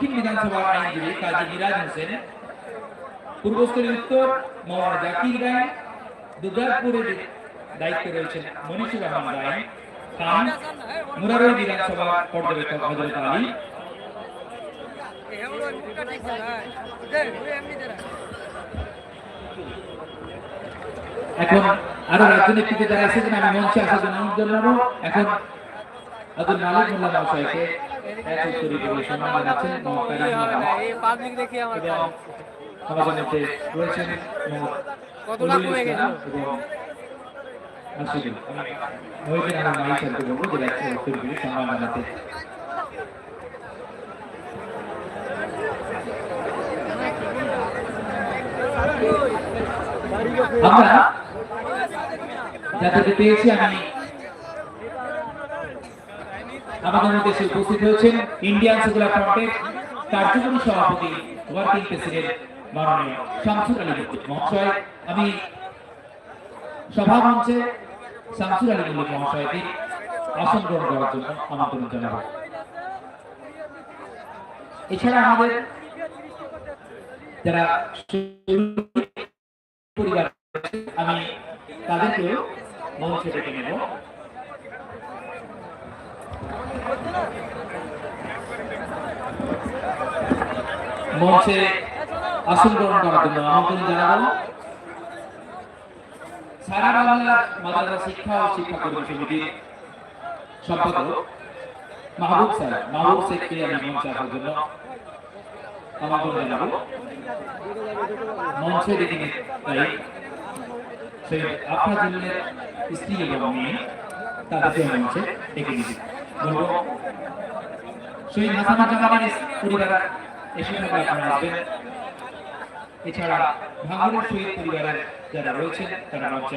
দক্ষিণ বিধানসভার আইনজীবী কাজী মিরাজ হোসেন, পূর্বস্থলী উত্তর মৌলানা জাকির গায়ে দুর্গাপুরের দায়িত্বে রয়েছেন মনীষুর রহমান রায়, খান, মুরারই বিধানসভা পর্যবেক্ষক হজরত আলী। এখন আরও রাজনীতিতে যারা এসেছেন আমি মঞ্চে আসার জন্য অনুরোধ জানাব। এখন আব্দুল মালিক মোল্লা মহাশয়কে মোহাম্মদ কারিম মোল্লা। পাবলিক দেখি আমার এবং রয়েছেন মোহাম্মদ কত লাখ ফজলুল হয়ে গেল? ইসলাম এবং আশিকুল। আমি মহিউদ্দিন আহমদ মাহি স্যারকে বলব যে এক উত্তরী সম্মান জানাতে আমরা যাদেরকে পেয়েছি, আমি আমাদের মধ্যে এসে উপস্থিত হয়েছেন ইন্ডিয়ান সেকুলার ফ্রন্টের কার্যকরী সভাপতি, ওয়ার্কিং প্রেসিডেন্ট, মাননীয় শামসুর আলী মুকুট মহাশয়। আমি সভা মঞ্চে শামসুর আলী মুকুট মহাশয়কে আসন গ্রহণ করার জন্য আমন্ত্রণ জানাব। এছাড়া আমাদের যারা পরিবার আমি তাদেরকেও মঞ্চে ডেকে নেব। মঞ্চে আসন গ্রহণ করার জন্য আমন্ত্রণ জানাব সারা বাংলা মাদ্রাসা শিক্ষা ও শিক্ষা কর্মী সমিতির সম্পাদক মাহবুব স্যার। মাহবুব শেখকে আমি মঞ্চে আসার জন্য আমন্ত্রণ জানাব। মঞ্চে ডেকে তাই সেই আপনার জন্য স্ত্রী এবং মেয়ে, তাদেরকে মঞ্চে ডেকে নিতে বলব শহীদ আসবেন এছাড়া ভাঙড়ের শহীদ পরিবারের যারা রয়েছেন তারা মঞ্চে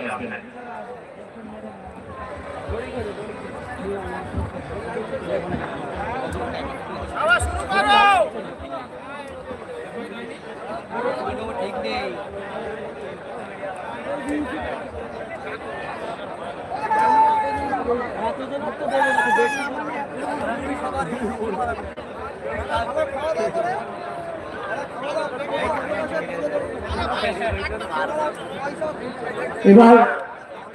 এবার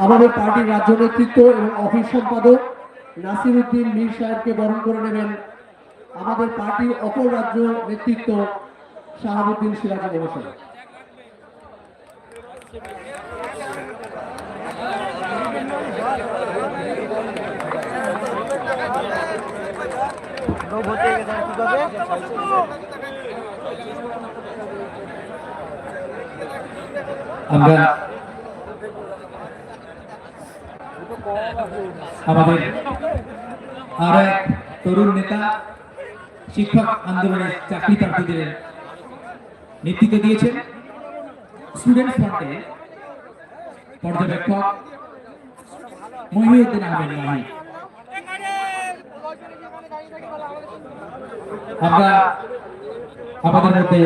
আমাদের পার্টির রাজ্য নেতৃত্ব এবং অফিস সম্পাদক নাসির উদ্দিন মীর সাহেবকে বরণ করে নেবেন। আমাদের পার্টির অপর রাজ্য নেতৃত্ব শাহাবুদ্দিন সিরাজ মহাশয়। আমরা আমাদের আর এক তরুণ নেতা, শিক্ষক আন্দোলনের চাকরি প্রার্থীদের নেতৃত্ব দিয়েছেন। স্টুডেন্ট ফ্রন্টে পর্যবেক্ষক মহিউদ্দিন আহমেদ মাহি আমরা আমাদের মধ্যে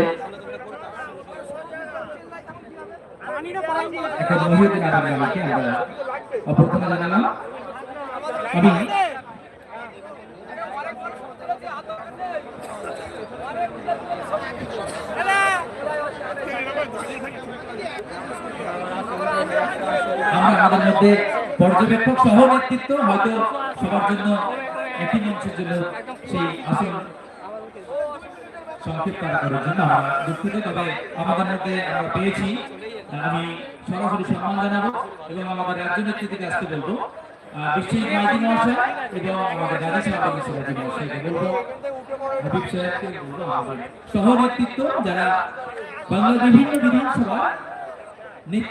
আমাদের মধ্যে পর্যবেক্ষক সহ নেতৃত্ব, হয়তো সবার জন্য একই মঞ্চের জন্য সেই আসন সংক্ষিপ্ত করার জন্য দুঃখিত, তবে আমাদের মধ্যে আমরা পেয়েছি। আমি সরাসরি সম্মান জানাব এবং আমাদের রাজ্য নেতৃত্বকে আসতে বলব। যারা দিয়ে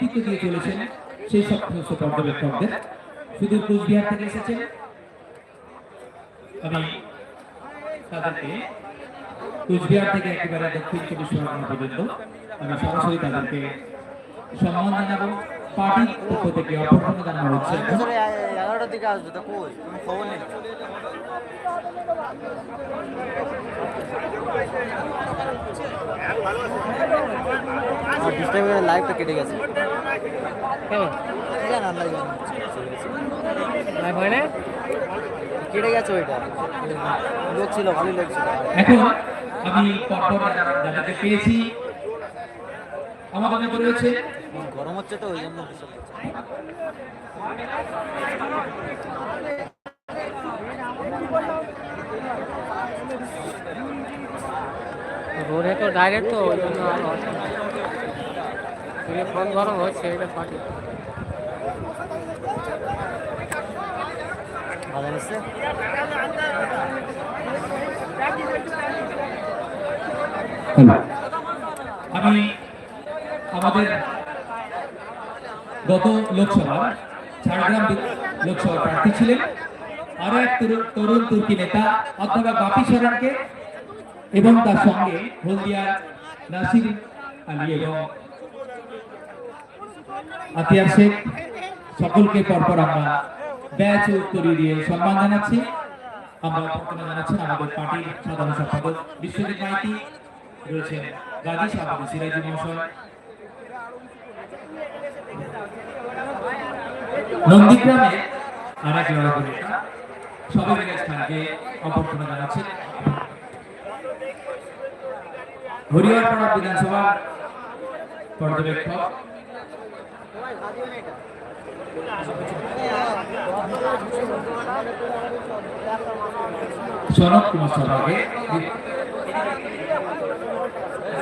সেই সুদূর কোচবিহার থেকে এসেছেন। আমি তাদেরকে কোচবিহার থেকে একেবারে দক্ষিণ চব্বিশ পরগনা পর্যন্ত আমি সরাসরি তাদেরকে সম্মান জানাব। পার্টির পক্ষ থেকে অভ্যর্থনা জানানো হচ্ছে এগারোটার দিকে আসবে তো কই? খবর নেই? ডিস্টার্ব করে লাইভটা কেটে গেছে। লাইভ হয় না কেটে গেছে ওইটা। লোক ছিল ভালোই লোক ছিল। এখন আমি পরপর পেয়েছি। আমাদের রয়েছে গরম হচ্ছে তো ওই জন্য রোডে তো ডাইরেক্ট তো ওই জন্য ফোন গরম হচ্ছে এটা ভালো লাগছে আমি আমাদের গত লোকসভা, ঝাড়গ্রাম লোকসভা প্রার্থী ছিলেন। আরও এক তরুণ তুর্কি নেতা, অধ্যাপক বাপি সরেনকে এবং তার সঙ্গে হলদিয়া নাসির আলী এবং আতিয়ার শেখ। সকলকে পরপর আমরা ব্যাচ উত্তরী দিয়ে সম্মান জানাচ্ছি। আমরা জানাচ্ছেন আমাদের পার্টির সাধারণ সম্পাদক বিশ্বজিৎ মাইতি। রয়েছেন গাজী সাহাবি সিরাজি মহাশয় নন্দীগ্রামে আর এক নেতা সবাই মিলে খানকে অভ্যর্থনা জানাচ্ছেন। হরিয়ারপাড়া বিধানসভা পর্যবেক্ষক। সনদ কুমার সভাকে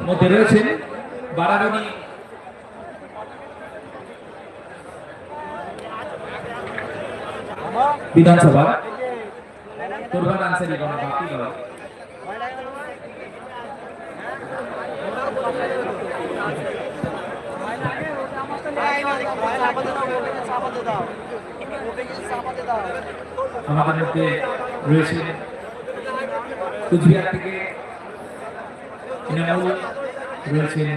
মধ্যে রয়েছেন বারাবণী বিধানসভা। আমাদের রয়েছে কুচবিহার থেকে এনামুল রয়েছেন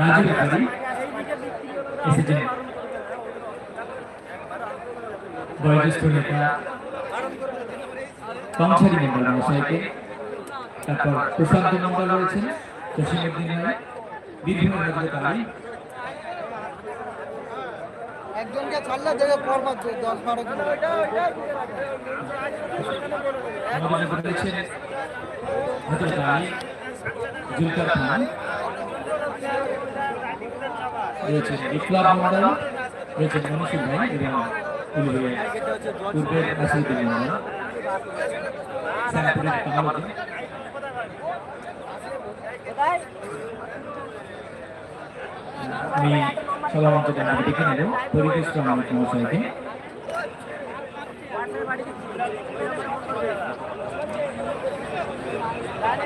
রাজু ব্যাপারী এসেছেন বয়োজ্যেষ্ঠ নেতা কংসারী মন্ডল মহাশয়কে তারপর প্রশান্ত মন্ডল রয়েছেন জসীমুদ্দিন বিভিন্ন আলী একজনকে ছাড়লে দেখে পর পাচ্ছে দশ বারো কিলো রয়েছেন বিপ্লব মন্ডল মনীষী ভাই এবং পূর্বের পূর্বের নাসিরুদ্দিন মন্ডল শ্যামপুরের কামালুদ্দিন আমি সভা মঞ্চ জানাতে ডেকে নেব পরিবেশ রহমান মহাশয়কে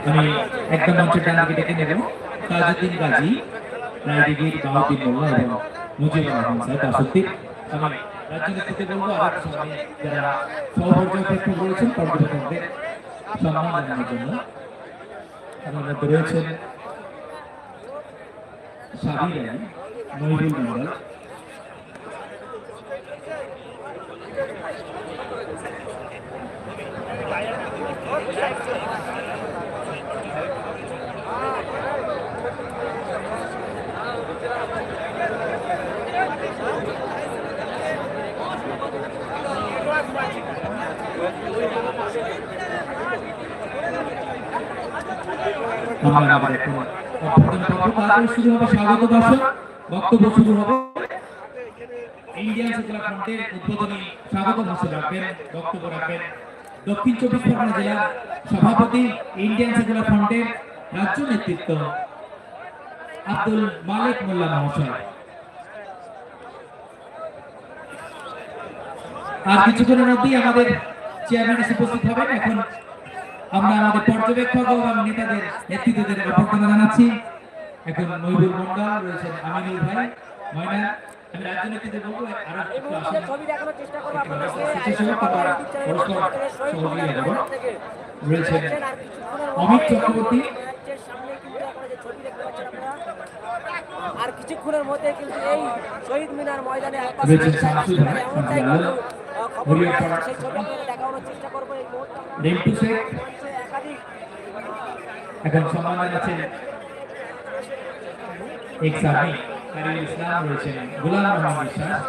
আমি একদম মঞ্চের ডান দিকে ডেকে নেব তাজউদ্দিন গাজী রায়দিগির বাহুদ্দিন মোল্লা এবং মুজিবুর রহমান সাহেব দাসত্তির আমি রাজ্য নেতৃত্বে বলব আর সামনে যারা সহপর্যবেক্ষক রয়েছেন পর্যবেক্ষকদের সম্মান জানানোর জন্য। মধ্যে রয়েছেন সাবির আলী মহিবুল মন্ডল আমরা আবার এখন অভ্যর্থনা পর্ব তারপরে শুরু দক্ষিণ চব্বিশ পরগনা জেলার সভাপতি, ইন্ডিয়ান সেকুলার ফ্রন্টের রাজ্য নেতৃত্ব আব্দুল মালিক মোল্লা মহাশয়। আর কিছুক্ষণের মধ্যেই আমাদের চেয়ারম্যান উপস্থিত হবেন। এখন আমরা আমাদের পর্যবেক্ষক এবং নেতাদের নেতৃত্বদের অভ্যর্থনা জানাচ্ছি। এখন মহিবুল মন্ডল রয়েছেন আমিনুল ভাই। ময়না আমি রাজনীতিতে বলব আরও একটু মুহূর্তে ছবি দেখানোর চেষ্টা করব রয়েছেন আর কিছুক্ষণের অমিত চক্রবর্তী। সামনে যে ছবি দেখতে পাচ্ছেন আপনারা আর কিছুক্ষণের মধ্যে কিন্তু এই শহীদ মিনার ময়দানে দেখানোর চেষ্টা করব এই মুহূর্তে আমরা রিন্টু শেখ মঞ্চে একাধিক এখন সম্মান জানাচ্ছেন এক সামি কারিম ইসলাম রয়েছেন গোলাম রহমান বিশ্বাস।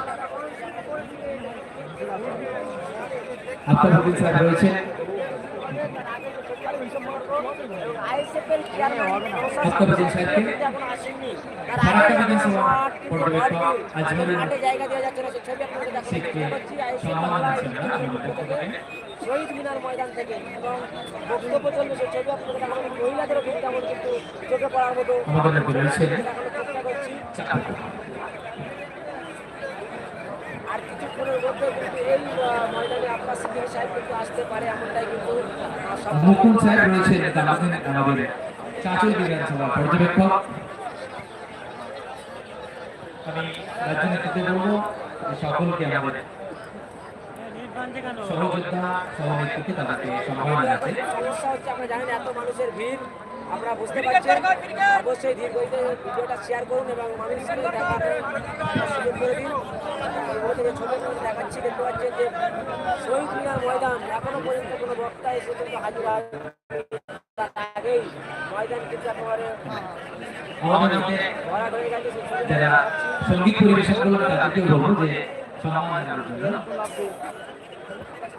আফতাব উদ্দিন সাহেব রয়েছেন। শহীদ মিনার ময়দান থেকে এবং বক্তব্য চলবে সেই ছবি আপনাদের মহিলাদেরও কিন্তু চোখে পড়ার মতো চেষ্টা করছি। আর কিছুক্ষণের মধ্যে কিন্তু এই ময়দানে আপনার সিদ্দিকী সাহেব কিন্তু আসতে পারে এমনটাই কিন্তু। মুকুল সাহেব রয়েছেন আমাদের আমাদের চাঁচল বিধানসভা পর্যবেক্ষক আমি রাজনীতিতে বলব সকলকে আমাদের সহযোদ্ধা সহনেতৃত্বে তাদেরকে সম্মান জানাতে। সমস্যা হচ্ছে আপনারা জানেন এত মানুষের ভিড় আপনারা বুঝতে পারছেন অবশ্যই ধীর গতিতে ভিডিওটা শেয়ার করুন এবং মানুষকে দেখার সুযোগ করে দিন। এই ছবি দেখাচ্ছি দেখতে পাচ্ছেন যে শহীদ মিনার ময়দান এখনও পর্যন্ত কোনো বক্তা এসে কিন্তু হাজির হয় তার আগেই ময়দান কিন্তু একেবারে ভরাট হয়ে গেছে যারা সংগীত পরিবেশন বলব যে সম্মান জানানোর জন্য দমদম সিটি রয়েছেন, রয়েছেন আমরা এখনই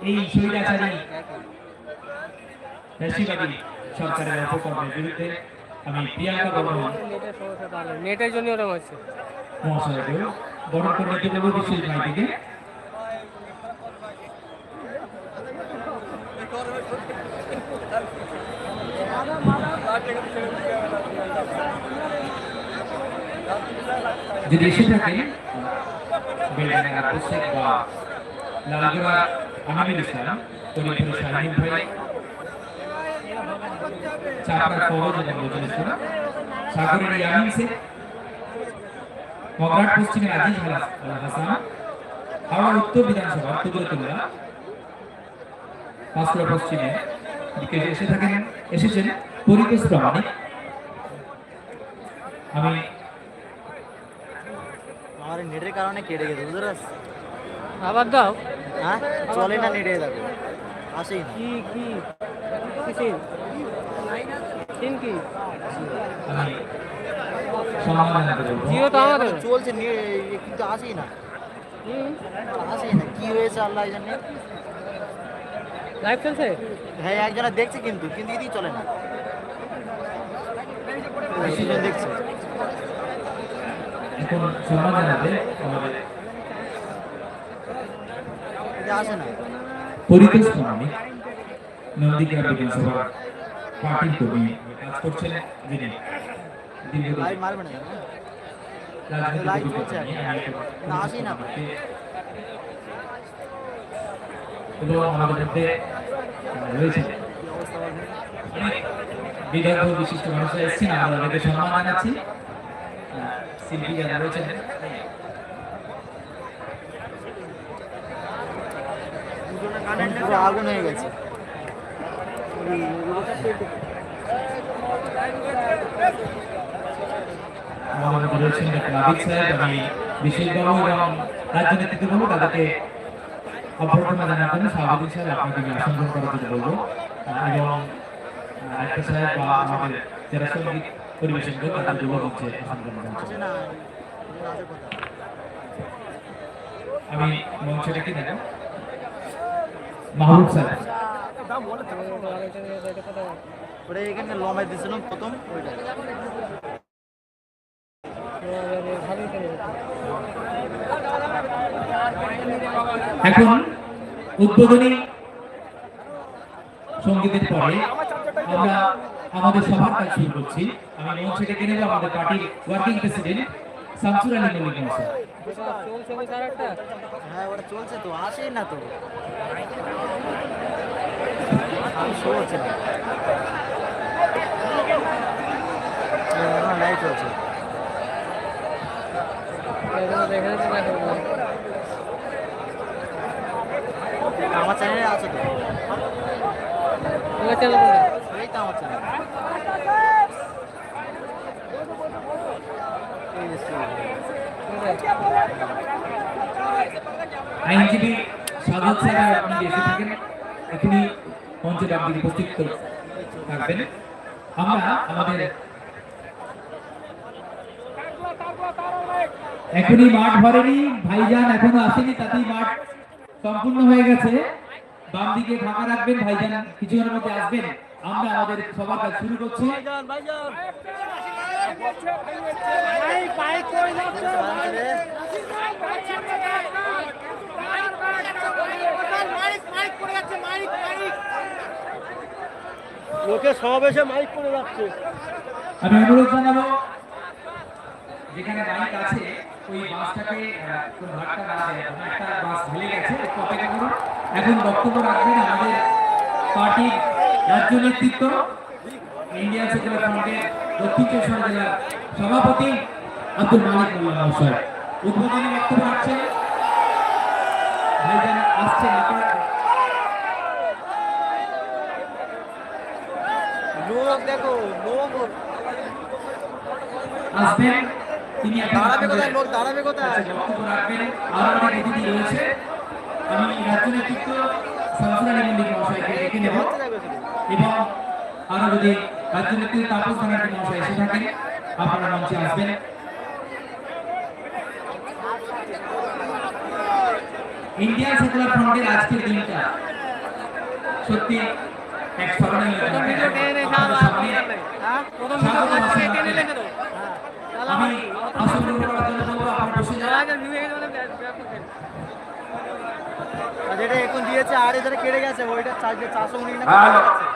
এই স্বৈরাচারী ফ্যাসিবাদী সরকারের অপকর্মের বিরুদ্ধে আমি প্রিয়াঙ্কা বর্মন নেটের সমস্যা তাহলে নেটের জন্য ওরকম হচ্ছে মহাশয়কেও বরণ করে নিতে বলব বিশেষ মাইতিকে যদি এসে বেলডাঙ্গা বা লালগোড়া আমিনুল ইসলাম করিমপুর শাহিন ভাই চাপড়া ফরজ নজরুল ইসলাম সাগরের ইয়ামিন শেখ মগরাট পশ্চিমের আজিজ হাসান হাওড়া উত্তর বিধানসভা কুদরতুল্লাহ পাঁচকুড়া পশ্চিমে দিকে এসে থাকেন এসেছেন পরিবেশ প্রামাণিক। আমি আমার নেটের কারণে কেটে গেছে বুঝতে পারছ আবার দাও। হ্যাঁ? চলে না নেটে দেখো আসেই না। কি কি? কি সিন সিন কি? আমি সম্মান জানাতে বলব জিও তো আমাদের। চলছে কিন্তু আসেই না। হুম। আসেই না। কি হয়েছে আল্লাহ জানে। লাইভ চলছে? হ্যাঁ একজনা দেখছে কিন্তু কিন্তু এদিকে চলে না। দেখছে। এখন নন্দীগ্রাম বিধানসভা পার্টির কর্মী কাজ করছেন যিনি। এবং আমাদের মধ্যে রয়েছে? অনেক বিদগ্ধ বিশিষ্ট মানুষরা এসেছেন। আমরা তাদেরকে সম্মান জানাচ্ছি। আহ, শিল্পী যারা রয়েছেন পুরো আগুন হয়ে গেছে। আমি বিশেষবাবু এবং রাজ্য নেতৃত্ব তাদেরকে অভ্যর্থনা জানার জন্য সাহাবুদ্দিন সাহেব আপনাকে আমি করার জন্য বলব। এবং একটা সাহেব বা আমাদের যারা সংগীত পরিবেশন করে তাদের যুব মঞ্চে আসন গ্রহণ করছেন আসে না এগুলো আসে কোথায়? আমি মঞ্চটা কি দেখো মাহবুব আচ্ছা। স্যার এখন উদ্বোধনী সঙ্গীতের পরে আমরা আমাদের সভার কাজ শুরু করছি। আমি মঞ্চে ডেকে আমাদের পার্টির ওয়ার্কিং প্রেসিডেন্ট শামসুর আলী মহাশয় স্যার হ্যাঁ ওটা চলছে তো আসেই না তো। লাইট চলছে এখন। আমার চ্যানেলে আছে তো। ওই চ্যানেল? এই তো আমার চ্যানেল আইনজীবী সাধক স্যার আপনি এসে থাকেন এখনই মঞ্চে দিয়ে উপস্থিত থাকবেন আমরা আমাদের এখনই মাঠ ভরেনি ভাইজান এখনও আসেনি তাতেই মাঠ সম্পূর্ণ হয়ে গেছে বাম দিকে ফাঁকা রাখবেন ভাইজান কিছুক্ষণের মধ্যে আসবেন আমরা আমাদের সবার কাজ শুরু করছি লোকে সমাবেশে মাইক করে আমি অনুরোধ যেখানে বাইক আছে, ওই বাসটাকে না দেয় একটা বাস ঢেলে গেছে অপেক্ষা করুন। এখন বক্তব্য রাখবেন আমাদের পার্টির রাজ্য নেতৃত্ব, ইন্ডিয়ান সেকুলার ফ্রন্টের দক্ষিণ চব্বিশ সভাপতি আব্দুল মালিক মোল্লা মহাশয় উদ্বোধনী বক্তব্য রাখছেন। আসছেন লোক দেখো আসবেন তিনি দাঁড়াবে কোথায়? লোক দাঁড়াবে কোথায়? বক্তব্য রাখবেন। আরও অনেক অতিথি রয়েছে। আমি রাজ্য নেতৃত্ব শামসুর আলী মল্লিক মহাশয়কে ডেকে নেব। এবং আরও যদি রাজ্য নেতৃত্ব তাপস ব্যানার্জি মহাশয় এসে থাকেন আপনারা মঞ্চে আসবেন। ইন্ডিয়ান সেকুলার ফ্রন্টের আজকের দিনটা। সত্যি এক স্মরণীয় আমি আসন গ্রহণ করার জন্য বলব আপনারা বসে যান। আগে ভিউ হয়ে। আর যেটা এখন দিয়েছে আর এদের কেটে গেছে ওইটা চারশো চারশো উনিশ না আপনারা বসে।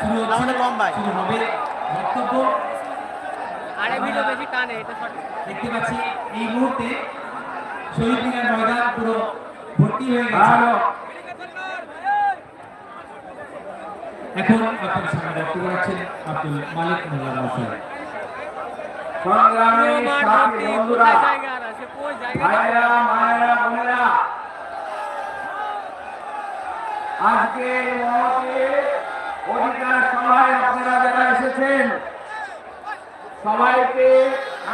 শুরু হচ্ছে, বক্তব্য। আরে ভিডিও বেশি টানে এটা শর্ট দেখতে পাচ্ছি এই মুহূর্তে শহীদ মিনার ময়দান পুরো ভর্তি হয়ে গেছে। এখন আপনার সামনে বক্তব্য রাখছেন আব্দুল মালিক মোল্লা মহাশয় সংগ্রামী মাঠ সাথী বন্ধুরা ভাইরা মায়েরা বোনেরা আজকে অধিকার সভায় আপনারা যারা এসেছেন সবাইকে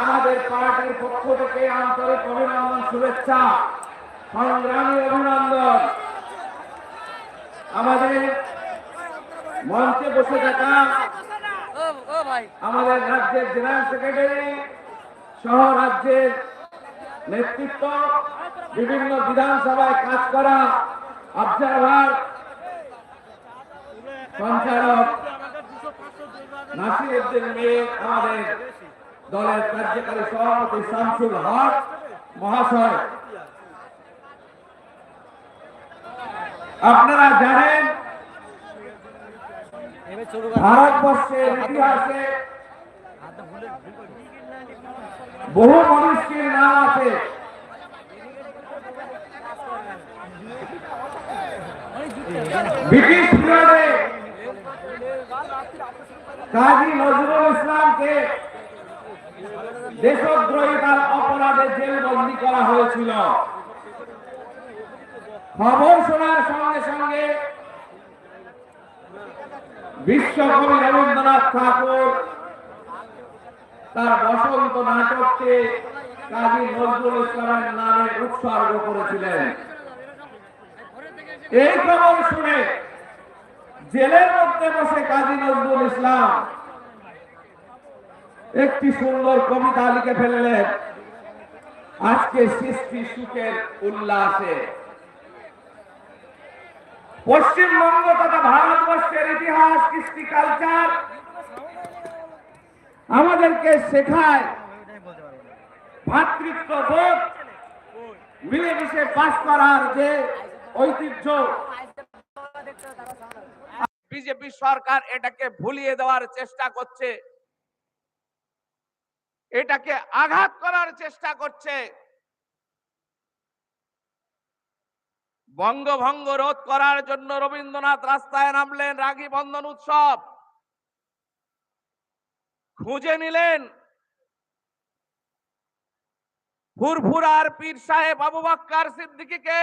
আমাদের পার্টির পক্ষ থেকে আন্তরিক অভিনন্দন, শুভেচ্ছা, সংগ্রামী অভিনন্দন। আমাদের মঞ্চে বসে থাকা আমাদের রাজ্যের জেনারেল সেক্রেটারি সহ রাজ্যের নেতৃত্ব, বিভিন্ন বিধানসভায় কাজ করা অবজারভার সঞ্চালক নাসির উদ্দিন মেয়ে আমাদের দলের কার্যকারী সভাপতি শামসুল হক মহাশয়। আপনারা জানেন, ভারতবর্ষের ইতিহাসে বহু মনীষীর নাম আছে। ব্রিটিশ পিরিয়ডে কাজী নজরুল ইসলামকে দেশদ্রোহিতার অপরাধে জেলবন্দি করা হয়েছিল। খবর শোনার সঙ্গে সঙ্গে বিশ্বকবি রবীন্দ্রনাথ ঠাকুর তার বসন্ত নাটককে কাজী নজরুল ইসলামের নামে উৎসর্গ করেছিলেন। এই খবর শুনে জেলের মধ্যে বসে কাজী নজরুল ইসলাম। একটি সুন্দর কবিতা লিখে ফেললেন। আজকে সৃষ্টি সুখের উল্লাসে। পশ্চিমবঙ্গ তথা ভারতবর্ষের ইতিহাস, কৃষ্টি কালচার আমাদেরকে শেখায়। ভাতৃত্ব বোধ মিলেমিশে বাস করার যে ঐতিহ্য। বিজেপি সরকার এটাকে ভুলিয়ে দেওয়ার চেষ্টা করছে। এটাকে আঘাত করার চেষ্টা করছে। বঙ্গভঙ্গ রোধ করার জন্য রবীন্দ্রনাথ রাস্তায় নামলেন রাগী বন্ধন উৎসব। খুঁজে নিলেন ফুরফুরার পীর সাহেব আবু বাক্কার সিদ্দিকীকে।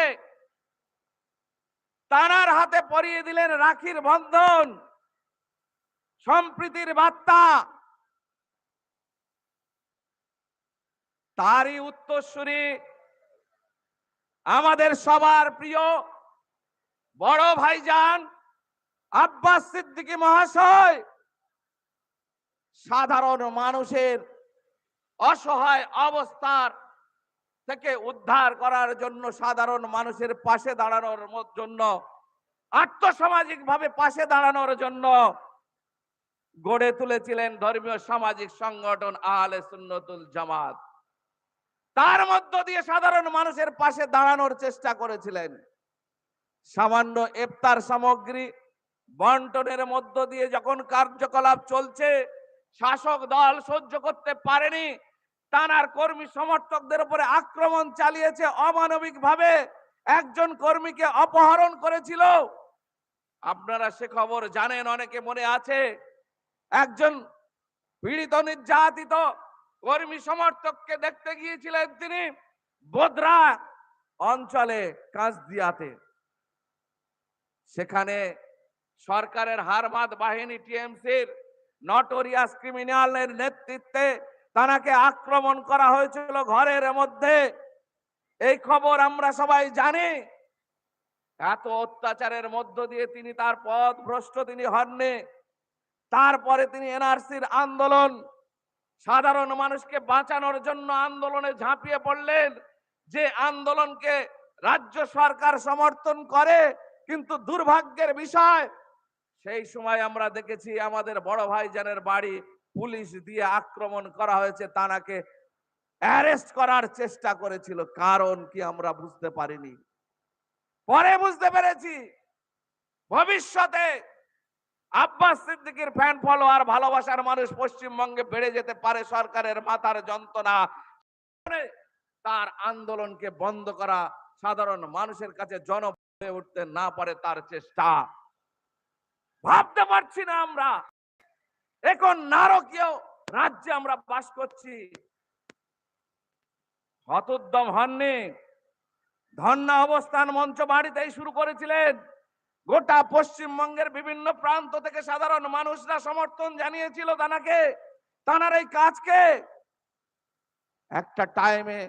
তারার হাতে পরিয়ে দিলেন রাখির বন্ধন। সম্প্রীতির বার্তা। তারই উত্তরসূরি আমাদের সবার প্রিয় বড় ভাইজান আব্বাস সিদ্দিকী মহাশয়। সাধারণ মানুষের অসহায় অবস্থার থেকে উদ্ধার করার জন্য সাধারণ মানুষের পাশে দাঁড়ানোর জন্য আর্থসামাজিক ভাবে পাশে দাঁড়ানোর জন্য গড়ে তুলেছিলেন ধর্মীয় সামাজিক সংগঠন আহলে সুন্নতুল জামাত। তার মধ্য দিয়ে সাধারণ মানুষের পাশে দাঁড়ানোর চেষ্টা করেছিলেন। সামান্য ইফতার সামগ্রী বন্টনের মধ্য দিয়ে যখন কার্যকলাপ চলছে, শাসক দল সহ্য করতে পারেনি তানার কর্মী সমর্থকদের উপরে আক্রমণ চালিয়েছে অমানবিক ভাবে একজন কর্মীকে অপহরণ করেছিল। আপনারা সে খবর জানেন, অনেকে মনে আছে। একজন পীড়িত নির্যাতিত কর্মী সমর্থককে দেখতে গিয়েছিলেন তিনি বোদরা অঞ্চলে কাঁচদিয়াতে সেখানে সরকারের হারমাদ বাহিনী টিএমসির নটোরিয়াস ক্রিমিনালের নেতৃত্বে তানাকে আক্রমণ করা হয়েছিল ঘরের মধ্যে। এই খবর আমরা সবাই জানি। এত অত্যাচারের মধ্য দিয়ে তিনি তার পথ ভ্রষ্ট তিনি হননি। তারপরে তিনি এনআরসির আন্দোলন, সাধারণ মানুষকে বাঁচানোর জন্য আন্দোলনে ঝাঁপিয়ে পড়লেন। যে আন্দোলনকে রাজ্য সরকার সমর্থন করে, কিন্তু দুর্ভাগ্যের বিষয়, সেই সময় আমরা দেখেছি আমাদের বড় ভাইজানের বাড়ি পুলিশ দিয়ে আক্রমণ করা হয়েছে, তানাকে অ্যারেস্ট করার চেষ্টা করেছিল। কারণ কি আমরা বুঝতে পারিনি। পরে বুঝতে পেরেছি। ভবিষ্যতে আব্বাস সিদ্দিকীর ফ্যান ফলোয়ার ভালোবাসার মানুষ পশ্চিমবঙ্গে বেড়ে যেতে পারে সরকারের মাথার যন্ত্রণা। তার আন্দোলনকে বন্ধ করা সাধারণ মানুষের কাছে জন হয়ে উঠতে না পারে তার চেষ্টা। ভাবতে পারছি না আমরা। এখন নারকীয় রাজ্যে আমরা বাস করছি। হতোদ্যম হননি। ধন্যা অবস্থান মঞ্চ বাড়িতেই শুরু করেছিলেন। গোটা পশ্চিমবঙ্গের বিভিন্ন প্রান্ত থেকে সাধারণ মানুষরা সমর্থন জানিয়েছিল তানাকে। তানার এই কাজকে একটা টাইমে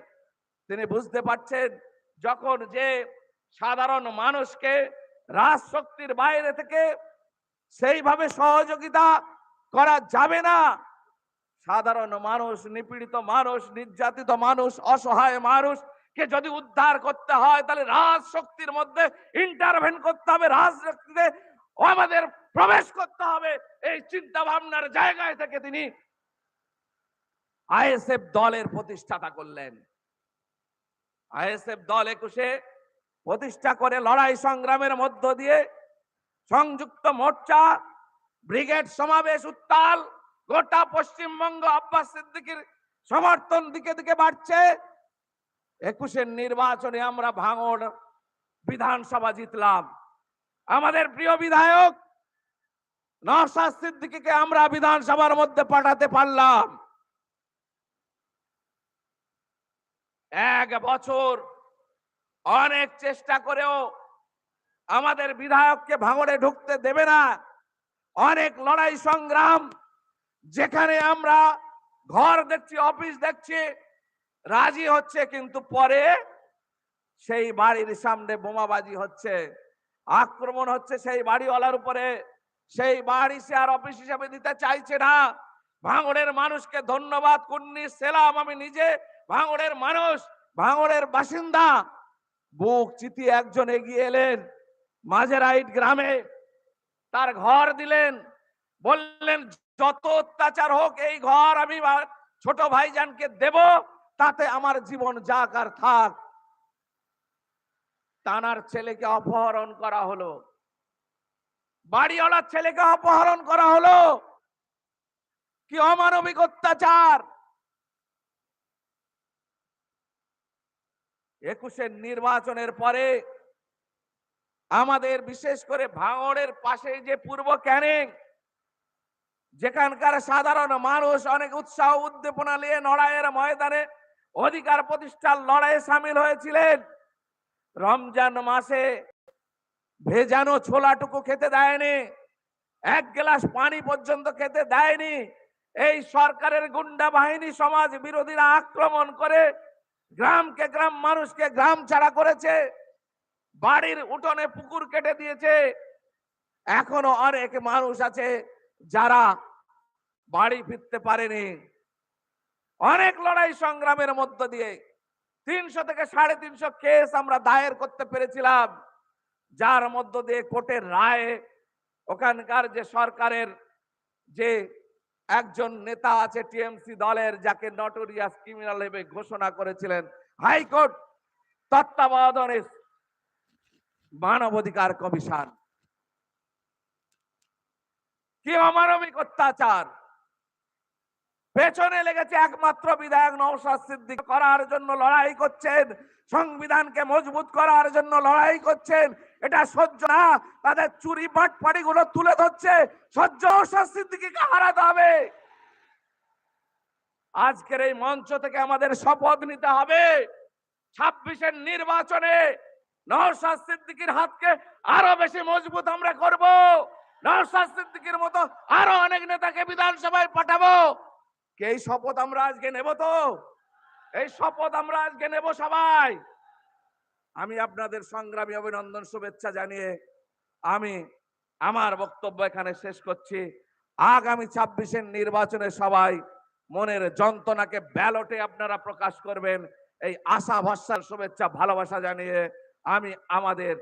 তিনি বুঝতে পারছেন যখন যে সাধারণ মানুষকে রাজশক্তির বাইরে থেকে সেইভাবে সহযোগিতা করা যাবে না। সাধারণ মানুষ, নিপীড়িত মানুষ, নির্যাতিত মানুষ, অসহায় মানুষ, কে যদি উদ্ধার করতে হয়, তাহলে রাজ শক্তির মধ্যে ইন্টারভেন করতে হবে রাজ শক্তিতে আমাদের প্রবেশ করতে হবে। এই চিন্তা ভাবনার জায়গায় থেকে তিনি আইএসএফ দলের প্রতিষ্ঠাতা করলেন। আইএসএফ দল একুশে প্রতিষ্ঠা করে লড়াই সংগ্রামের মধ্য দিয়ে সংযুক্ত মোর্চা ব্রিগেড সমাবেশ উত্তাল, গোটা পশ্চিমবঙ্গ আব্বাস সিদ্দিকীর সমর্থন দিকে দিকে বাড়ছে। একুশের নির্বাচনে আমরা ভাঙড় বিধানসভা জিতলাম। আমাদের প্রিয় বিধায়ক নওশাদ সিদ্দিকীকে আমরা বিধানসভার মধ্যে পাঠাতে পারলাম। এক বছর অনেক চেষ্টা করেও আমাদের বিধায়ককে ভাঙড়ে ঢুকতে দেবে না। অনেক লড়াই সংগ্রাম, যেখানে আমরা ঘর দেখছি, অফিস দেখছি, রাজি হচ্ছে, কিন্তু পরে সেই বাড়ির সামনে বোমাবাজি হচ্ছে, আক্রমণ হচ্ছে সেই বাড়িওয়ালার উপরে, সেই বাড়ি সে আর অফিস হিসাবে দিতে চাইছে না। ভাঙড়ের মানুষকে ধন্যবাদ, কুন্নি সেলাম, আমি নিজে ভাঙড়ের মানুষ, ভাঙড়ের বাসিন্দা। বুক চিতিয়ে একজন এগিয়ে এলেন, মাঝেরাইট গ্রামে তার ঘর দিলেন। বললেন, যত অত্যাচার হোক, এই ঘর আমি ছোট ভাইজানকে দেব, তাতে আমার জীবন যাক আর থাক। তানার ছেলেকে অপহরণ করা হলো। বাড়িওয়ালার ছেলেকে অপহরণ করা হলো। কি অমানবিক অত্যাচার! একুশের নির্বাচনের পরে আমাদের বিশেষ করে ভাঙড়ের পাশে যে পূর্ব ক্যানিং, যেখানকার সাধারণ মানুষ অনেক উৎসাহ উদ্দীপনা নিয়ে লড়াইয়ের ময়দানে অধিকার প্রতিষ্ঠার লড়াইয়ে সামিল হয়েছিলেন। রমজান মাসে ভেজানো ছোলাটুকু খেতে দেয়নি, এক গ্লাস পানি পর্যন্ত খেতে দেয়নি। এই সরকারের গুন্ডা বাহিনী সমাজ বিরোধীরা আক্রমণ করে গ্রামকে গ্রাম মানুষকে গ্রাম ছাড়া করেছে। বাড়ির উঠোনে পুকুর কেটে দিয়েছে। এখনও অনেক মানুষ আছে যারা বাড়ি ফিরতে পারেনি। অনেক লড়াই সংগ্রামের মধ্য দিয়ে তিনশো থেকে সাড়ে তিনশো কেস আমরা দায়ের করতে পেরেছিলাম। যার মধ্য দিয়ে কোর্টের রায়ে ওখানকার যে সরকারের যে একজন নেতা আছে টিএমসি দলের, যাকে নটোরিয়াস ক্রিমিনাল হিসেবে ঘোষণা করেছিলেন, হাইকোর্ট তত্ত্বাবধানে মানবাধিকার কমিশন। কি অমানবিক অত্যাচার। পেছনে লেগেছে একমাত্র বিধায়ক নৌসাদ সিদ্দিক। করার জন্য লড়াই করছেন। সংবিধানকে মজবুত করার জন্য লড়াই করছেন। এটা সহ্য না। তাদের চুরি বাটপাড়ি গুলো তুলে ধরছে। সহ্য নৌসাদ সিদ্দিকীকে হারাতে হবে। আজকের এই মঞ্চ থেকে আমাদের শপথ নিতে হবে। ছাব্বিশের নির্বাচনে নওশাদ সিদ্দিকীর হাতকে আরও বেশি মজবুত আমরা করব। নওশাদ সিদ্দিকীর মতো আরও অনেক নেতাকে বিধানসভায় পাঠাবো। এই শপথ আমরা আজকে নেব তো? এই শপথ আমরা আজকে নেব সবাই। আমি আপনাদের সংগ্রামী অভিনন্দন শুভেচ্ছা জানিয়ে আমি আমার বক্তব্য এখানে শেষ করছি। আগামী ছাব্বিশের নির্বাচনে সবাই মনের যন্ত্রণাকে ব্যালটে আপনারা প্রকাশ করবেন। এই আশা ভরসার শুভেচ্ছা, ভালোবাসা জানিয়ে আমি আমাদের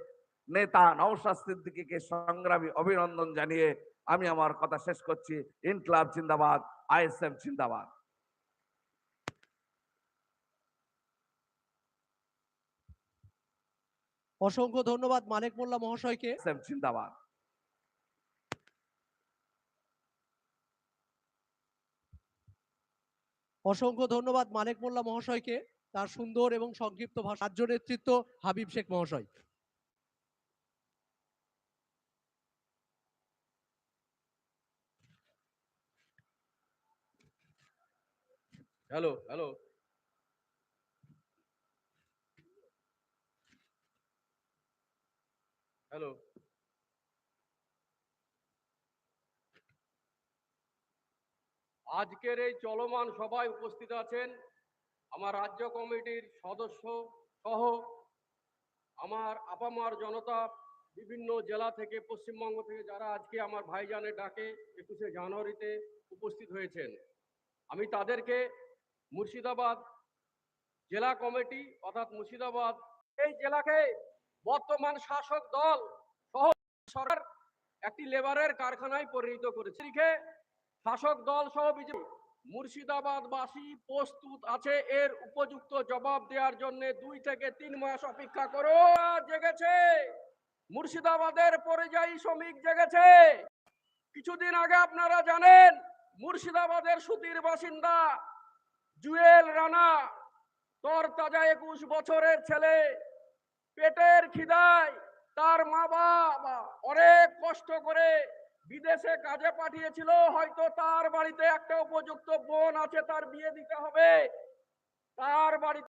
নেতা নওশাদ সিদ্দিকীকে সংগ্রামী অভিনন্দন জানিয়ে আমি আমার কথা শেষ করছি। ইনকলাব জিন্দাবাদ আইএসএফ জিন্দাবাদ। অসংখ্য ধন্যবাদ মানিক মোল্লা মহাশয়কে। জিন্দাবাদ। অসংখ্য ধন্যবাদ মানিক মোল্লা মহাশয়কে। তার সুন্দর এবং সংক্ষিপ্ত রাজ্য নেতৃত্ব হাবিব শেখ মহাশয়। Hello hello. হ্যালো। আজকের এই চলমান সভায় উপস্থিত আছেন আমার রাজ্য কমিটির সদস্য সহ আমার আপামার জনতা বিভিন্ন জেলা থেকে, পশ্চিমবঙ্গ থেকে যারা আজকে আমার ভাইজানের ডাকে একুশে জানুয়ারিতে উপস্থিত হয়েছেন, আমি তাদেরকে মুর্শিদাবাদ জেলা কমিটি অর্থাৎ মুর্শিদাবাদ এই জেলাকে বর্তমান শাসক দল সহ সরকার একটি লেবারের কারখানায় পরিণত করেছে। শাসক দল সহ বিজেপি মুর্শিদাবাদবাসী প্রস্তুত আছে। এর উপযুক্ত জবাব দেওয়ার জন্য দুই থেকে তিন মাস অপেক্ষা করো। জেগেছে। মুর্শিদাবাদের পরিযায়ী শ্রমিক জেগেছে। কিছুদিন আগে আপনারা জানেন, মুর্শিদাবাদের সুতির বাসিন্দা জুয়েল রানা তর তাজা একুশ বছরের ছেলে। পেটের খিদায় তার মা বাবা অনেক কষ্ট করে বিদেশে কাজে পাঠিয়েছিল, হয়তো তার বাড়িতে একটা উপযুক্ত বোন আছে, তার বিয়ে দিতে হবে। তার বাড়িতে